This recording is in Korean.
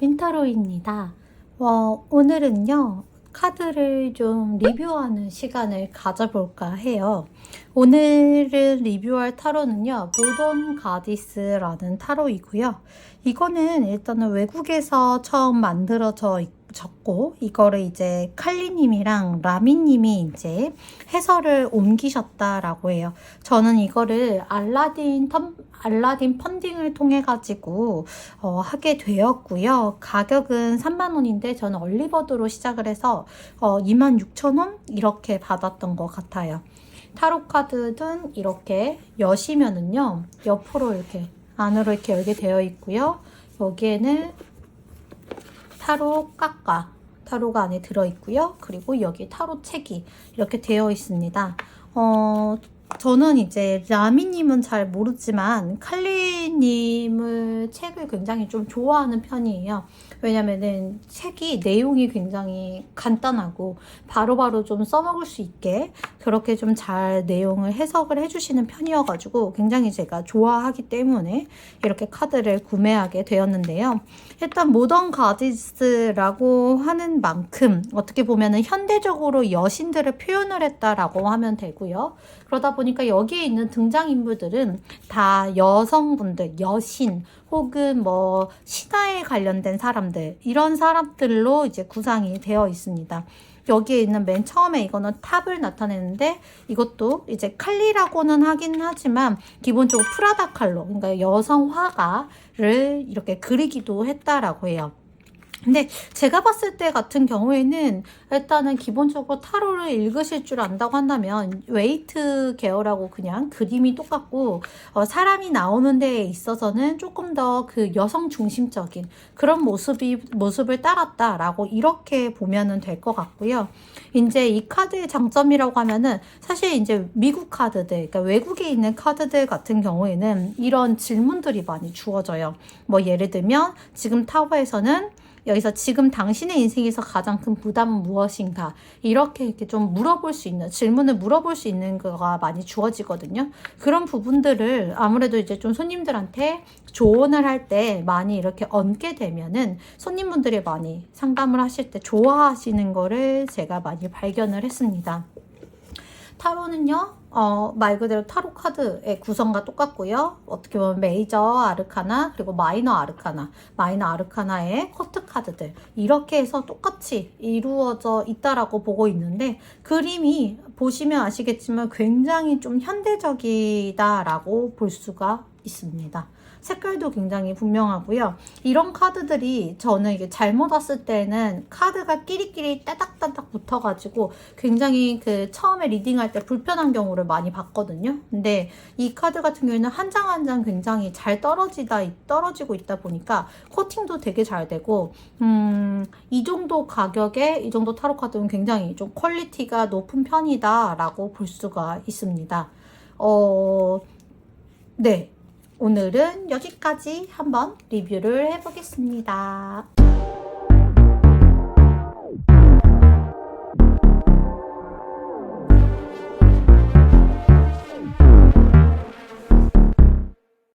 민타로입니다. 어, 오늘은요, 카드를 좀 리뷰하는 시간을 가져볼까 해요. 오늘은 리뷰할 타로는요, 모던 가디스라는 타로이고요. 이거는 일단은 외국에서 처음 만들어져 있- 졌고, 이거를 이제 칼리님이랑 라미님이 이제 해설을 옮기셨다라고 해요. 저는 이거를 알라딘 텀, 알라딘 펀딩을 통해 가지고 어, 하게 되었고요. 가격은 3만 원인데 저는 얼리버드로 시작을 해서 어, 2만 6천 원 이렇게 받았던 것 같아요. 타로 카드는 이렇게 여시면은요 옆으로 이렇게 안으로 이렇게 열게 되어 있고요. 여기에는 타로 깎아 타로가 안에 들어 있고요. 그리고 여기 타로 책이 이렇게 되어 있습니다. 어, 저는 이제 라미님은 잘 모르지만 칼리님을 책을 굉장히 좀 좋아하는 편이에요. 왜냐면은 책이 내용이 굉장히 간단하고 바로바로 좀 써먹을 수 있게 그렇게 좀 잘 내용을 해석을 해주시는 편이어가지고 굉장히 제가 좋아하기 때문에 이렇게 카드를 구매하게 되었는데요. 일단 모던 가디스라고 하는 만큼 어떻게 보면은 현대적으로 여신들을 표현을 했다라고 하면 되고요. 그러다 보니까 여기에 있는 등장인물들은 다 여성분들, 여신 혹은 뭐 신화에 관련된 사람들 이런 사람들로 이제 구상이 되어 있습니다. 여기에 있는 맨 처음에 이거는 탑을 나타내는데 이것도 이제 칼리라고는 하긴 하지만 기본적으로 프라다 칼로 그러니까 여성 화가를 이렇게 그리기도 했다라고 해요. 근데 제가 봤을 때 같은 경우에는 일단은 기본적으로 타로를 읽으실 줄 안다고 한다면 웨이트 계열하고 그냥 그림이 똑같고 어, 사람이 나오는 데에 있어서는 조금 더 그 여성 중심적인 그런 모습이 모습을 따랐다라고 이렇게 보면은 될 것 같고요. 이제 이 카드의 장점이라고 하면은 사실 이제 미국 카드들, 그러니까 외국에 있는 카드들 같은 경우에는 이런 질문들이 많이 주어져요. 뭐 예를 들면 지금 타워에서는 여기서 지금 당신의 인생에서 가장 큰 부담은 무엇인가 이렇게 이렇게 좀 물어볼 수 있는 질문을 물어볼 수 있는 거가 많이 주어지거든요. 그런 부분들을 아무래도 이제 좀 손님들한테 조언을 할 때 많이 이렇게 얹게 되면은 손님분들이 많이 상담을 하실 때 좋아하시는 거를 제가 많이 발견을 했습니다. 타로는요, 어, 말 그대로 타로 카드의 구성과 똑같고요. 어떻게 보면 메이저 아르카나, 그리고 마이너 아르카나, 마이너 아르카나의 커트 카드들. 이렇게 해서 똑같이 이루어져 있다라고 보고 있는데, 그림이 보시면 아시겠지만 굉장히 좀 현대적이다라고 볼 수가 있습니다. 색깔도 굉장히 분명하고요. 이런 카드들이 저는 이게 잘못 왔을 때는 카드가 끼리끼리 따닥따닥 붙어가지고 굉장히 그 처음에 리딩할 때 불편한 경우를 많이 봤거든요. 근데 이 카드 같은 경우에는 한 장 한 장 굉장히 잘 떨어지다 떨어지고 있다 보니까 코팅도 되게 잘 되고 음, 이 정도 가격에 이 정도 타로 카드는 굉장히 좀 퀄리티가 높은 편이다라고 볼 수가 있습니다. 어, 네. 오늘은 여기까지 한번 리뷰를 해보겠습니다.